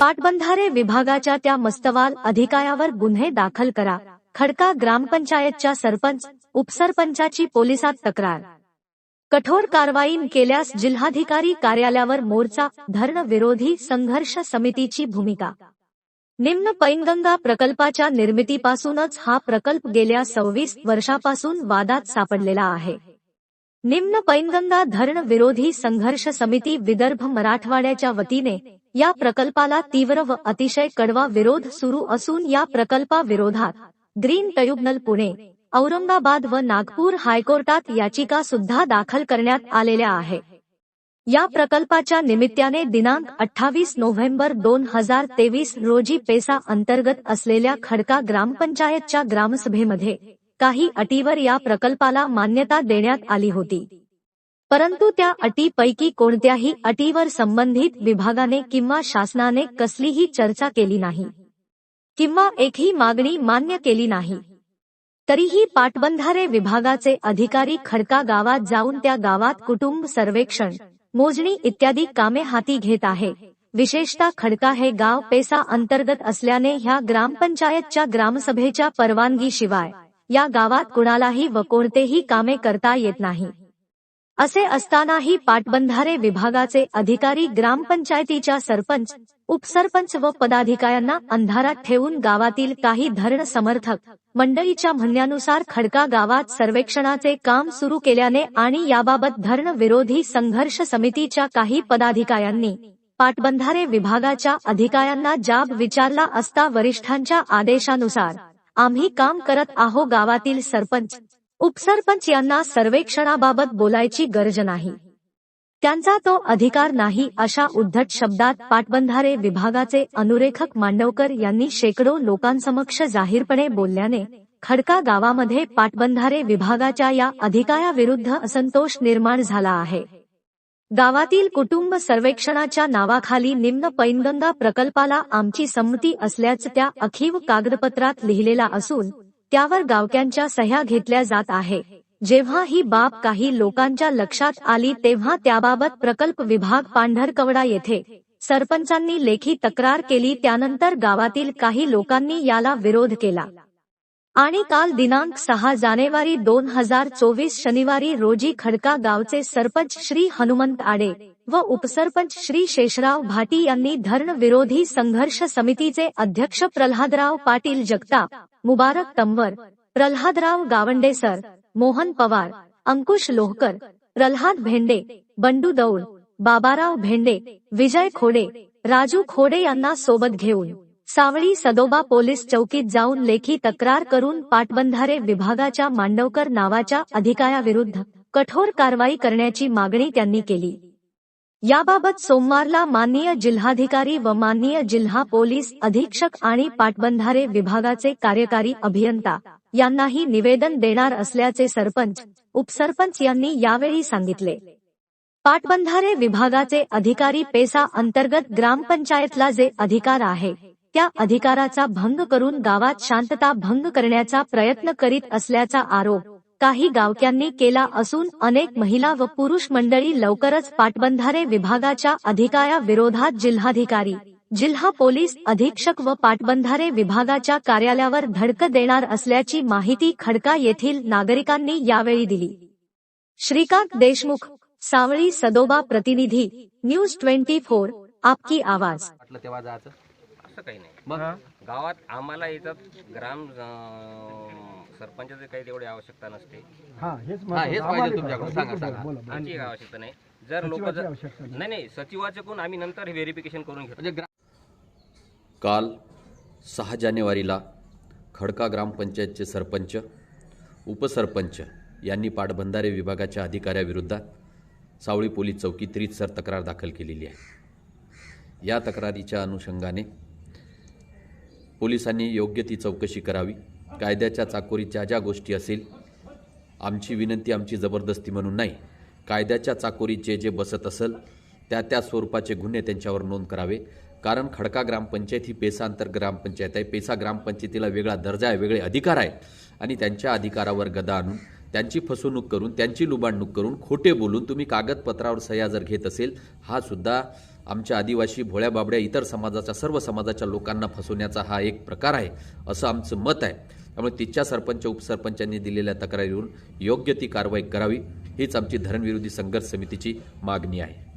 पाटबंधारे विभागाच्या त्या मस्तवाल अधिकाऱ्यावर गुन्हे दाखल करा. खडका ग्रामपंचायतच्या सरपंच उपसरपंचाची पोलिसात तक्रार. कठोर कारवाई केल्यास जिल्हाधिकारी कार्यालयावर मोर्चा धरण विरोधी संघर्ष समितीची भूमिका. निम्न पैनगंगा प्रकल्पाच्या निर्मितीपासूनच हा प्रकल्प गेल्या सव्वीस वर्षापासून वादात सापडलेला आहे. निम्न पैनगंगा धरण विरोधी संघर्ष समिती विदर्भ मराठवाड्याच्या वतीने या प्रकल्पाला तीव्र व अतिशय कडवा विरोध सुरू असून या प्रकल्पाविरोधात ग्रीन ट्रिब्युनल पुणे औरंगाबाद व नागपूर हायकोर्टात याचिका सुद्धा दाखल करण्यात आलेल्या आहे. या प्रकल्पाच्या निमित्ताने दिनांक अठ्ठावीस नोव्हेंबर दोन हजार तेवीस रोजी पेसा अंतर्गत असलेल्या खडका ग्रामपंचायतच्या ग्रामसभेमध्ये काही अटीवर या प्रकल्पाला मान्यता देण्यात आली होती. परंतु त्या अटीपैकी कोणत्याही अटीवर संबंधित विभागाने किंवा शासनाने कसलीही चर्चा केली नाही. किंवा एकही मागणी मान्य केली नाही. तरीही पाटबंधारे विभागाचे अधिकारी खडका गावात जाऊन त्या गावात कुटुंब सर्वेक्षण मोजणी इत्यादी कामे हाती घेत आहे. विशेषतः खडका हे गाव पेसा अंतर्गत असल्याने ह्या ग्रामपंचायतच्या ग्रामसभेच्या परवानगीशिवाय या गावात कुणालाही व कोणतेही कामे करता येत नाही. असे असतानाही पाटबंधारे विभागाचे अधिकारी ग्रामपंचायतीच्या सरपंच उपसरपंच व पदाधिकाऱ्यांना अंधारात ठेवून गावातील काही धरण समर्थक मंडळीच्या म्हणण्यानुसार खडका गावात सर्वेक्षणाचे काम सुरू केल्याने आणि याबाबत धरण विरोधी संघर्ष समितीच्या काही पदाधिकाऱ्यांनी पाटबंधारे विभागाच्या अधिकाऱ्यांना जाब विचारला असता वरिष्ठांच्या आदेशानुसार आम्ही काम करत आहो गावातील सरपंच उपसरपंच यांना सर्वेक्षणाबाबत बोलायची गरज नाही. त्यांचा तो अधिकार नाही अशा उद्धट शब्दात पाटबंधारे विभागाचे अनुरेखक मांडवकर यांनी शेकडो लोकांसमक्ष जाहीरपणे बोलल्याने खडका गावामध्ये पाटबंधारे विभागाच्या या अधिकाऱ्याविरुद्ध असंतोष निर्माण झाला आहे. गावातील कुटुंब सर्वेक्षणाच्या नावाखाली निम्न पैनगंगा प्रकल्पाला आमची संमती असल्याचं त्या अखीव कागदपत्रात लिहिलेला असून त्यावर गावक्यांच्या सह्या घेतल्या जात आहे. जेव्हा ही बाब काही लोकांच्या लक्षात आली तेव्हा त्याबाबत प्रकल्प विभाग पांढरकवडा येथे सरपंचांनी लेखी तक्रार केली त्यानंतर गावातील काही लोकांनी याला विरोध केला. आणि काल दिनांक सहा जानेवारी दोन हजार चोवीस शनिवारी रोजी खडका गावचे सरपंच श्री हनुमंत आडे व उपसरपंच श्री शेषराव भाटी यांनी धरण विरोधी संघर्ष समितीचे अध्यक्ष प्रल्हादराव पाटील जगताप मुबारक तंवर प्रल्हादराव गावंडेसर मोहन पवार अंकुश लोहकर प्रल्हाद भेंडे बंडू दौड बाबाराव भेंडे विजय खोडे राजू खोडे यांना सोबत घेऊन सावळी सदोबा पोलीस चौकीत जाऊन लेखी तक्रार करून पाटबंधारे विभागाच्या मांडवकर नावाच्या अधिकाऱ्याविरुद्ध कठोर कारवाई करण्याची मागणी त्यांनी केली. याबाबत सोमवारला माननीय जिल्हाधिकारी व माननीय जिल्हा पोलीस अधीक्षक आणि पाटबंधारे विभागाचे कार्यकारी अभियंता यांनाही निवेदन देणार असल्याचे सरपंच उपसरपंच यांनी यावेळी सांगितले. पाटबंधारे विभागाचे अधिकारी पेसा अंतर्गत ग्रामपंचायतला जे अधिकार आहे त्या अधिकाराचा भंग करून गावात शांतता भंग करण्याचा प्रयत्न करीत असल्याचा आरोप काही गावक्यांनी केला असून अनेक महिला व पुरुष मंडळी लवकरच पाटबंधारे विभागाच्या अधिकाऱ्या विरोधात जिल्हाधिकारी जिल्हा पोलीस अधीक्षक व पाटबंधारे विभागाच्या कार्यालयावर धडक देणार असल्याची माहिती खडका येथील नागरिकांनी यावेळी दिली. श्रीकांत देशमुख सावळी सदोबा प्रतिनिधी न्यूज ट्वेंटी फोर आपकी आवाज. असं काही नाही मग गावात आम्हाला इथं ग्राम अं, सरपंचाची काही तेवढी आवश्यकता नसते हा हेच हा. पाहिजे तुमच्याकडून. सांगा, सांगा. आमची काही आवश्यकता नाही जर लोक नाही. नाही सचिवाचे कोण आम्ही नंतर व्हेरिफिकेशन करून घेतो म्हणजे ग्रा- काल सहा जानेवारीला खडका ग्रामपंचायतचे सरपंच उपसरपंच यांनी पाटबंधारे विभागाच्या अधिकाऱ्याविरुद्ध सावळी पोलीस चौकीत रीतसर तक्रार दाखल केलेली आहे या तक्रारीच्या अनुषंगाने पोलिसांनी योग्य ती चौकशी करावी. कायद्याच्या चाकोरीत ज्या ज्या गोष्टी असेल आमची विनंती आमची जबरदस्ती म्हणून नाही. कायद्याच्या चाकोरीचे जे जे बसत असेल त्या त्या स्वरूपाचे गुन्हे त्यांच्यावर नोंद करावे. कारण खडका ग्रामपंचायत ही पेसा अंतर ग्रामपंचायत आहे. पेसा ग्रामपंचायतीला वेगळा दर्जा आहे वेगळे अधिकार आहेत आणि त्यांच्या अधिकारावर गदा आणून त्यांची फसवणूक करून त्यांची लुबाडणूक करून खोटे बोलून तुम्ही कागदपत्रावर सह्या जर घेत असेल हा सुद्धा आमच्या आदिवासी भोळ्या बाबड्या इतर समाजाच्या सर्व समाजाच्या लोकांना फसवण्याचा हा एक प्रकार आहे असं आमचं मत आहे. त्यामुळे तिच्या सरपंच उपसरपंचांनी दिलेल्या तक्रारीवरून योग्य ती कारवाई करावी हीच आमची धरणविरोधी संघर्ष समितीची मागणी आहे.